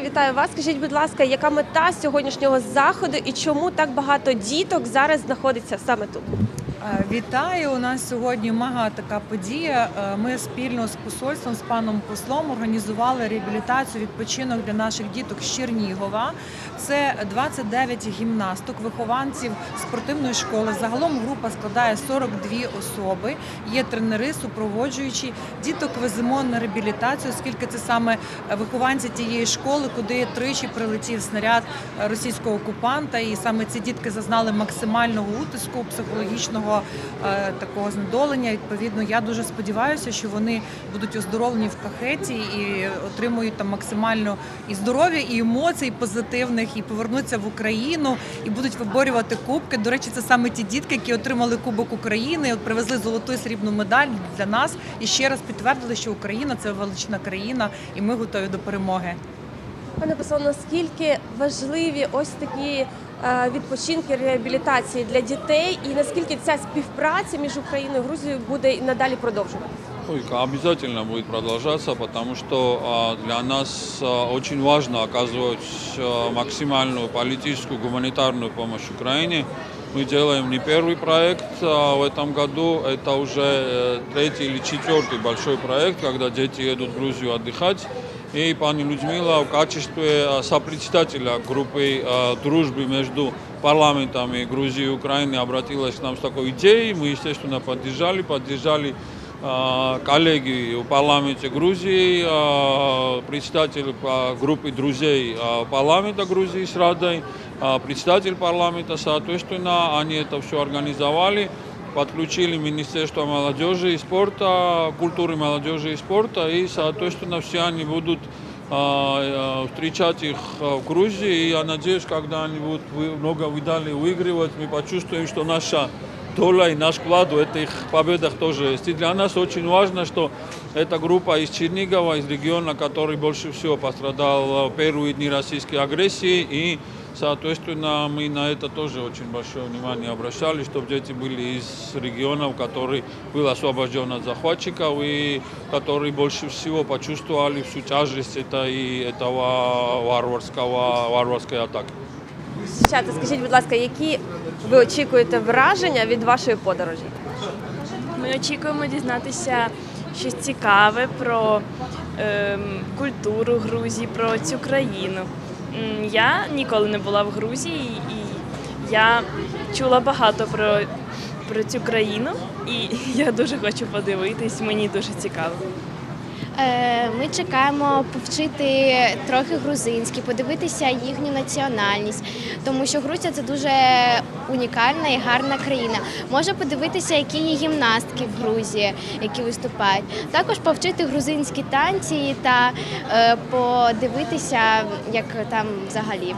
вітаю вас. Скажіть, будь ласка, яка мета сьогоднішнього заходу і чому так багато діток зараз знаходиться саме тут? Е, Вітаю! У нас сьогодні мега така подія. Е, Ми спільно з посольством, з паном послом організували реабілітацію відпочинок для наших діток з Чернігова. Це 29 гімнасток, вихованців спортивної школи. Загалом група складає 42 особи. Є тренери, супроводжуючі. Діток веземо на реабілітацію, оскільки це саме вихованці тієї школи, куди тричі прилетів снаряд е, російського окупанта, і саме ці дітки зазнали максимального утиску, психологічного е, такого знедолення. Відповідно, я дуже сподіваюся, що вони будуть оздоровлені в кахеті і отримують там максимально і здоров'я, і емоцій позитивних, і повернуться в Україну і будуть виборювати кубки. До речі, це саме ті дітки, які отримали Кубок України, привезли золоту і срібну медаль для нас і ще раз підтвердили, що Україна це велична країна, і ми готові до перемоги. Пане посол, наскільки важливі ось такі е, відпочинки реабілітації для дітей, і наскільки ця співпраця між Україною і Грузією буде і надалі продовжувати? Ой, Обязательно будет продолжаться, потому что а, для нас а, очень важно оказывать а, максимальную политическую, гуманитарную помощь Украине. Мы делаем не первый проект а, в этом году, это уже э, третий или четвертый большой проект, когда дети едут в Грузию отдыхать. И пани Людмила в качестве а, сопредседателя группы а, дружбы между парламентами Грузии и Украины обратилась к нам с такой идеей. Мы, естественно, поддержали, поддержали а, коллеги в парламенте Грузии, председатель группы друзей парламента Грузии с Радой, председатель парламента, соответственно, они это все организовали, подключили Министерство молодежи и спорта, культуры молодежи и спорта, и, соответственно, все они будут а, а, встречать их а, в Грузии, и я надеюсь, когда они будут вы- много видали выигрывать, мы почувствуем, что наша доля и наш вклад в этих победах тоже есть. И для нас очень важно, что эта группа из Чернигова, из региона, который больше всего пострадал в первые дни российской агрессии, и, соответственно, мы на это тоже очень большое внимание обращали, чтобы дети были из регионов, который был освобожден от захватчиков, и которые больше всего почувствовали всю тяжесть этой, этого варварского, варварской атаки. Дівчата, скажіть, будь ласка, які ви очікуєте враження від вашої подорожі? Ми очікуємо дізнатися щось цікаве про ем, культуру Грузії, про цю країну. Я ніколи не була в Грузії, і я чула багато про, про цю країну, і я дуже хочу подивитись, мені дуже цікаво. Е, Ми чекаємо повчити трохи грузинський, подивитися їхню національність, тому що Грузія це дуже унікальна і гарна країна. Може подивитися, які є гімнастки в Грузії, які виступають. Також повчити грузинські танці та е, подивитися, як там взагалі.